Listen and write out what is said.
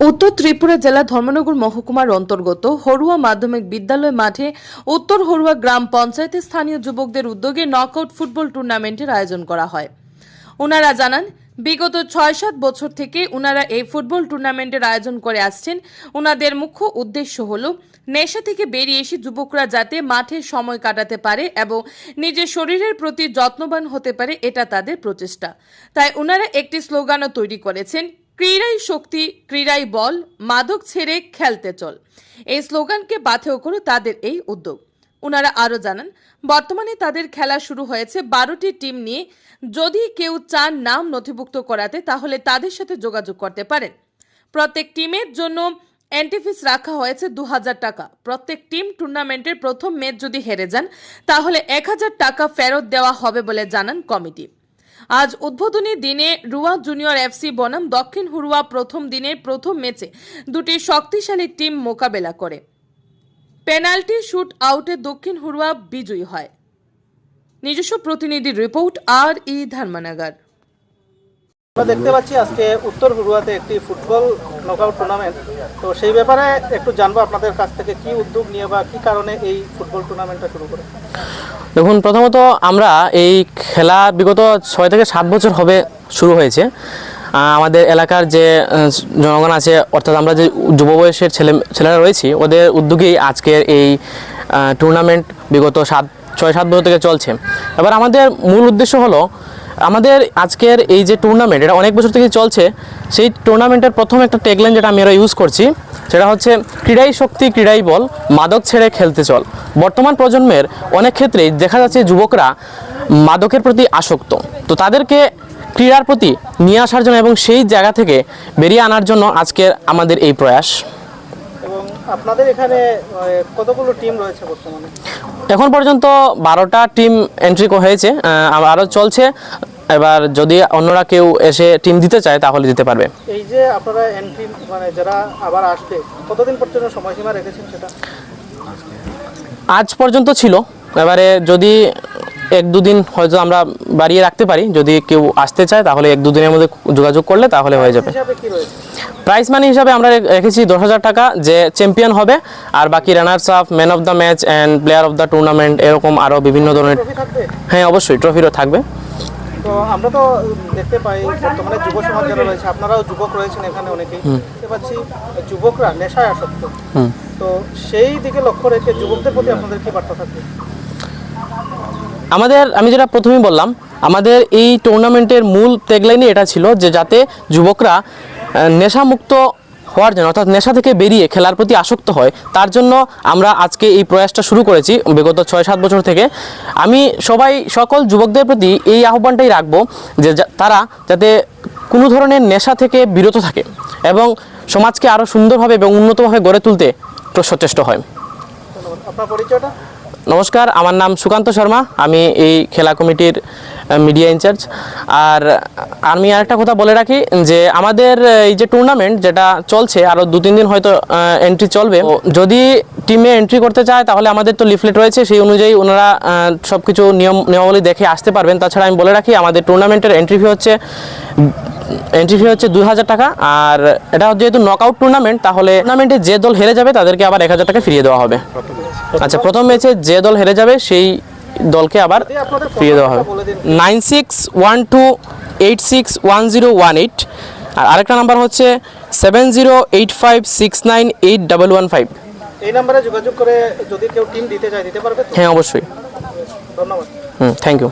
উত্তর ত্রিপুরা জেলা ধর্মনগর মহকুমার অন্তর্গত হরুয়া মাধ্যমিক বিদ্যালয় মাঠে উত্তর হরুয়া গ্রাম পঞ্চায়েতের স্থানীয় যুবকদের উদ্যোগে নকআউট ফুটবল টুর্নামেন্টের আয়োজন করা হয়। ওনারা জানান, বিগত ছয় সাত বছর থেকে ওনারা এই ফুটবল টুর্নামেন্টের আয়োজন করে আসছেন। ওনাদের মুখ্য উদ্দেশ্য হল নেশা থেকে বেরিয়ে এসে যুবকরা যাতে মাঠে সময় কাটাতে পারে এবং নিজের শরীরের প্রতি যত্নবান হতে পারে, এটা তাদের প্রচেষ্টা। তাই ওনারা একটি স্লোগানও তৈরি করেছেন ক্রীড়াই শক্তি, ক্রীড়াই বল, মাদক ছেড়ে খেলতে চল। এই স্লোগানকে বাথেও করে তাদের এই উদ্যোগ। ওনারা আরও জানান, বর্তমানে তাদের খেলা শুরু হয়েছে বারোটি টিম নিয়ে। যদি কেউ চান নাম নথিভুক্ত করাতে তাহলে তাদের সাথে যোগাযোগ করতে পারেন। প্রত্যেক টিমের জন্য অ্যান্টিফিস রাখা হয়েছে দু হাজার টাকা। প্রত্যেক টিম টুর্নামেন্টের প্রথম ম্যাচ যদি হেরে যান, তাহলে এক হাজার টাকা ফেরত দেওয়া হবে বলে জানান কমিটি। আজ উদ্বোধনী দিনে রুয়া জুনিয়র এফসি বনাম দক্ষিণ হুরুয়া প্রথম দিনের প্রথম ম্যাচে দুটি শক্তিশালী টিম মোকাবেলা করে। পেনাল্টি শুট আউটে দক্ষিণ হুরুয়া বিজয়ী হয়। নিজস্ব প্রতিনিধি রিপোর্ট আর ই ধর্মানাগার। আমরা দেখতে পাচ্ছি আজকে উত্তর হুরুয়াতে একটি ফুটবল নকআউট টুর্নামেন্ট তো সেই ব্যাপারে একটু জানব আপনাদের কাছ থেকে কি উদ্যোগ নিয়ে বা কি কারণে এই ফুটবল টুর্নামেন্টটা শুরু করে। দেখুন, প্রথমত আমরা এই খেলা বিগত ছয় থেকে সাত বছর হবে শুরু হয়েছে। আমাদের এলাকার যে জনগণ আছে, অর্থাৎ আমরা যে যুব বয়সের ছেলে, ছেলেরা রয়েছি, ওদের উদ্যোগেই আজকের এই টুর্নামেন্ট বিগত সাত, ছয়, সাত বছর থেকে চলছে। এবার আমাদের মূল উদ্দেশ্য হলো আমাদের আজকের এই যে টুর্নামেন্ট এটা অনেক বছর থেকে চলছে, সেই টুর্নামেন্টের প্রথম একটা টেগলাইন যেটা আমি এরা ইউজ করছি, সেটা হচ্ছে, ক্রীড়াই শক্তি, ক্রীড়াই বল, মাদক ছেড়ে খেলতে চল। বর্তমান প্রজন্মের অনেক ক্ষেত্রেই দেখা যাচ্ছে যুবকরা মাদকের প্রতি আসক্ত। তো তাদেরকে ক্রীড়ার প্রতি নিয়ে আসার জন্য এবং সেই জায়গা থেকে বেরিয়ে আনার জন্য আজকের আমাদের এই প্রয়াস। আপনাদের এখানে কতগুলো টিম রয়েছে বর্তমানে? এখন পর্যন্ত বারোটা টিম এন্ট্রি হয়েছে আরও চলছে। এবার যদি অন্যরা কেউ এসে টিম দিতে চায় তাহলে দিতে পারবে। এই যে আপনারা এন্ট্রি মানে যারা আবার আসবে কতদিন পর্যন্ত সময়সীমা রেখেছেন সেটা? আজ পর্যন্ত ছিল। এবারে যদি এক দুদিন হয়তো আমরা বাড়িয়ে রাখতে পারি যদি কেউ আসতে চায় তাহলে এক দুদিনের মধ্যে যোগাযোগ করলে তাহলে হয়ে যাবে। হিসাবে কি রয়েছে? প্রাইস মানি হিসাবে আমরা রেখেছি দশ হাজার টাকা যে চ্যাম্পিয়ন হবে। আর বাকি runners up man of the match and player of the tournament এরকম আরও বিভিন্ন ধরনের হ্যাঁ অবশ্যই ট্রফিরও থাকবে। তো আমরা তো দেখতে পাই বর্তমানে যুব সমাজ যারা রয়েছে আপনারাও যুবক রয়েছেন এখানে অনেকেই। দেখতে পাচ্ছি যুবকরা নেশায় আসক্ত। তো সেই দিকে লক্ষ্য রেখে যুবকদের প্রতি আপনাদের কি বার্তা থাকবে? আমাদের আমি যেটা প্রথমেই বললাম আমাদের এই টুর্নামেন্টের মূল ট্যাগলাইনই এটা ছিল যে যাতে যুবকরা নেশামুক্ত হওয়ার জন্য, অর্থাৎ নেশা থেকে বেরিয়ে খেলার প্রতি আসক্ত হয়, তার জন্য আমরা আজকে এই প্রয়াসটা শুরু করেছি বিগত ছয় সাত বছর থেকে। আমি সবাই, সকল যুবকদের প্রতি এই আহ্বানটাই রাখব যে তারা যাতে কোনো ধরনের নেশা থেকে বিরত থাকে এবং সমাজকে আরও সুন্দরভাবে এবং উন্নতভাবে গড়ে তুলতে সচেষ্ট হয়। আপনার পরিচয়টা? নমস্কার, আমার নাম সুকান্ত শর্মা, আমি এই খেলা কমিটির মিডিয়া ইনচার্জ আর আমি আরেকটা কথা বলে রাখি যে আমাদের এই যে টুর্নামেন্ট যেটা চলছে আরও দু তিন দিন হয়তো এন্ট্রি চলবে। যদি টিমে এন্ট্রি করতে চায়, তাহলে আমাদের তো লিফলেট রয়েছে, সেই অনুযায়ী ওনারা সব কিছু নিয়ম, নিয়মাবলী দেখে আসতে পারবেন। তাছাড়া আমি বলে রাখি, আমাদের টুর্নামেন্টের এন্ট্রি ফি হচ্ছে এন্ট্রি ফি হচ্ছে দুই হাজার টাকা আর এটা যেহেতু নকআউট টুর্নামেন্ট তাহলে টুর্নামেন্টে যে দল হেরে যাবে তাদেরকে আবার এক হাজার টাকা ফিরিয়ে দেওয়া হবে। আচ্ছা প্রথম ম্যাচে যে দল হেরে যাবে সেই দলকে আবার ফিরিয়ে দেওয়া হবে। Nine six one two eight six one zero one eight আর আরেকটা নাম্বার হচ্ছে seven zero eight five six nine eight double one five এই নাম্বারে যোগাযোগ করে যদি কেউ টিম দিতে চায় দিতে পারবে হ্যাঁ অবশ্যই। ধন্যবাদ। হুম থ্যাংক ইউ